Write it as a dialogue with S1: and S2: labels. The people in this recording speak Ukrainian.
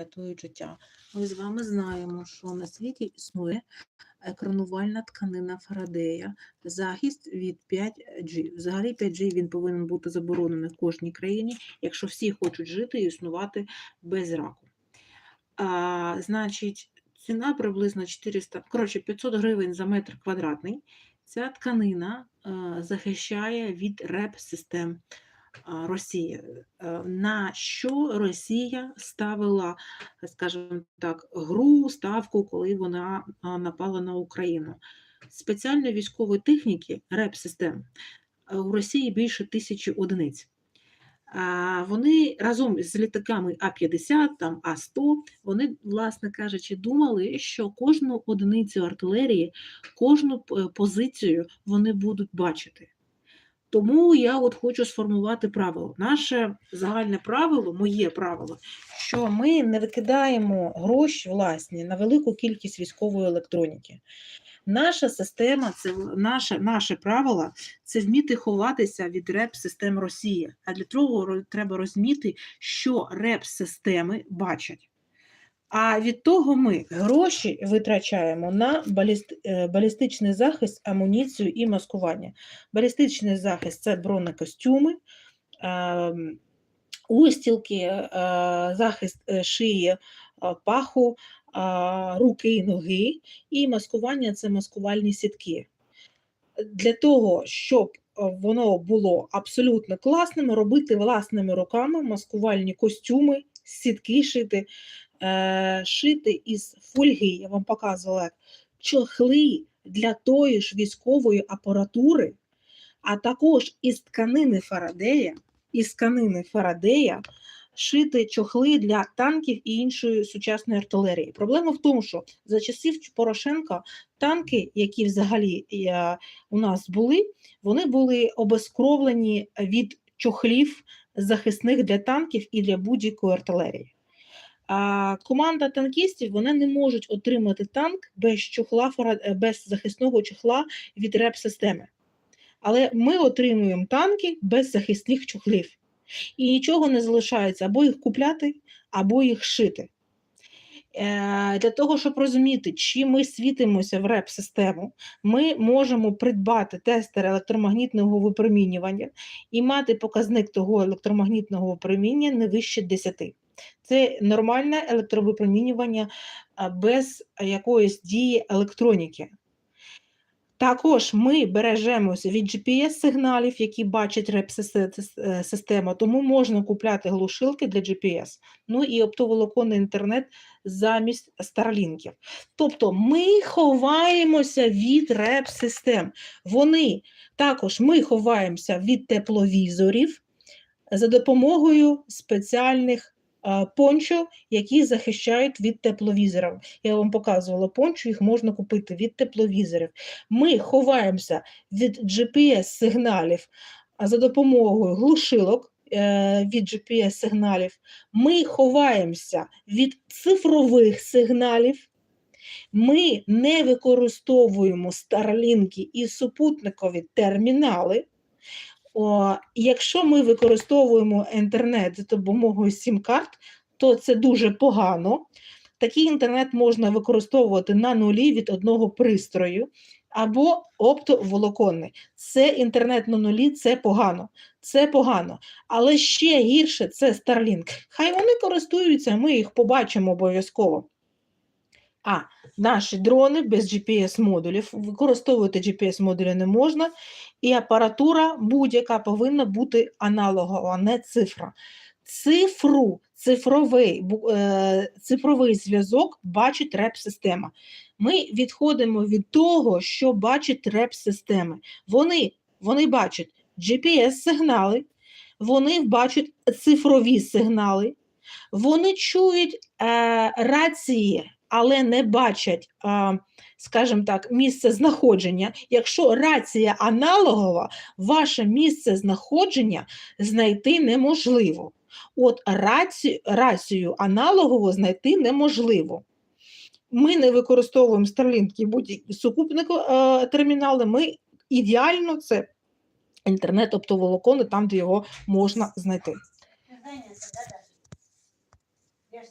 S1: рятують життя. Ми з вами знаємо, що на світі існує екранувальна тканина Фарадея, захист від 5G. Взагалі 5G він повинен бути заборонений в кожній країні, якщо всі хочуть жити і існувати без раку. А, значить, ціна приблизно 400, коротше, 500 гривень за метр квадратний. Ця тканина е, захищає від РЕП-систем а, Росії. Е, На що Росія ставила, скажімо так, гру, ставку, коли вона напала на Україну? Спеціальної військової техніки РЕП-систем е, у Росії більше тисячі одиниць. Вони разом з літаками А-50, там А-100, вони, власне кажучи, думали, що кожну одиницю артилерії, кожну позицію вони будуть бачити. Тому я от хочу сформувати правило. Наше загальне правило, моє правило, що ми не викидаємо гроші власні на велику кількість військової електроніки. Наша система, це наше, наше правило це вміти ховатися від реп-систем Росії. А для того треба розуміти, що реп-системи бачать. А від того ми гроші витрачаємо на е, балістичний захист, амуніцію і маскування. Балістичний захист це бронекостюми, ем, устілки, е, захист е, шиї, паху, руки і ноги, і маскування це маскувальні сітки. Для того, щоб воно було абсолютно класним, робити власними руками маскувальні костюми, сітки шити, е, шити із фольги, я вам показувала, чохли для тої ж військової апаратури, а також із тканини Фарадея, із тканини Фарадея шити чохли для танків і іншої сучасної артилерії. Проблема в тому, що за часів Порошенка танки, які взагалі е, у нас були, вони були обезкровлені від чохлів захисних для танків і для будь-якої артилерії. А команда танкістів вони не можуть отримати танк без чохла е, без захисного чохла від реп-системи. Але ми отримуємо танки без захисних чохлів. І нічого не залишається або їх купляти, або їх шити. Е, Для того, щоб розуміти, чи ми світимося в реп-систему, ми можемо придбати тестер електромагнітного випромінювання і мати показник того електромагнітного випроміння не вище 10. Це нормальне електровипромінювання без якоїсь дії електроніки. Також ми бережемося від GPS-сигналів, які бачить реп-система, тому можна купляти глушилки для GPS, ну і оптоволоконний інтернет замість старлінків. Тобто ми ховаємося від реп-систем. Вони також ми ховаємося від тепловізорів за допомогою спеціальних пончо, які захищають від тепловізорів. Я вам показувала пончо, їх можна купити від тепловізорів. Ми ховаємося від GPS-сигналів за допомогою глушилок е, від GPS-сигналів. Ми ховаємося від цифрових сигналів. Ми не використовуємо старлінки і супутникові термінали. О, якщо ми використовуємо інтернет за допомогою сім-карт, то це дуже погано. Такий інтернет можна використовувати на нулі від одного пристрою або оптоволоконний. Це інтернет на нулі, це погано. Це погано. Але ще гірше це Starlink. Хай вони користуються, ми їх побачимо обов'язково. А наші дрони без GPS-модулів, використовувати GPS-модулі не можна, і апаратура будь-яка повинна бути аналогова, а не цифра. Цифру, цифровий, е, цифровий зв'язок бачить реп-система. Ми відходимо від того, що бачить реп-системи. Вони, вони бачать GPS-сигнали, вони бачать цифрові сигнали, вони чують е, рації, але не бачать, скажімо так, місце знаходження. Якщо рація аналогова, ваше місце знаходження знайти неможливо. От рацію, рацію аналогову знайти неможливо. Ми не використовуємо Starlink будь-які сукупник е, термінали. Ми ідеально це інтернет оптоволокони, там, де його можна знайти.
S2: Я ж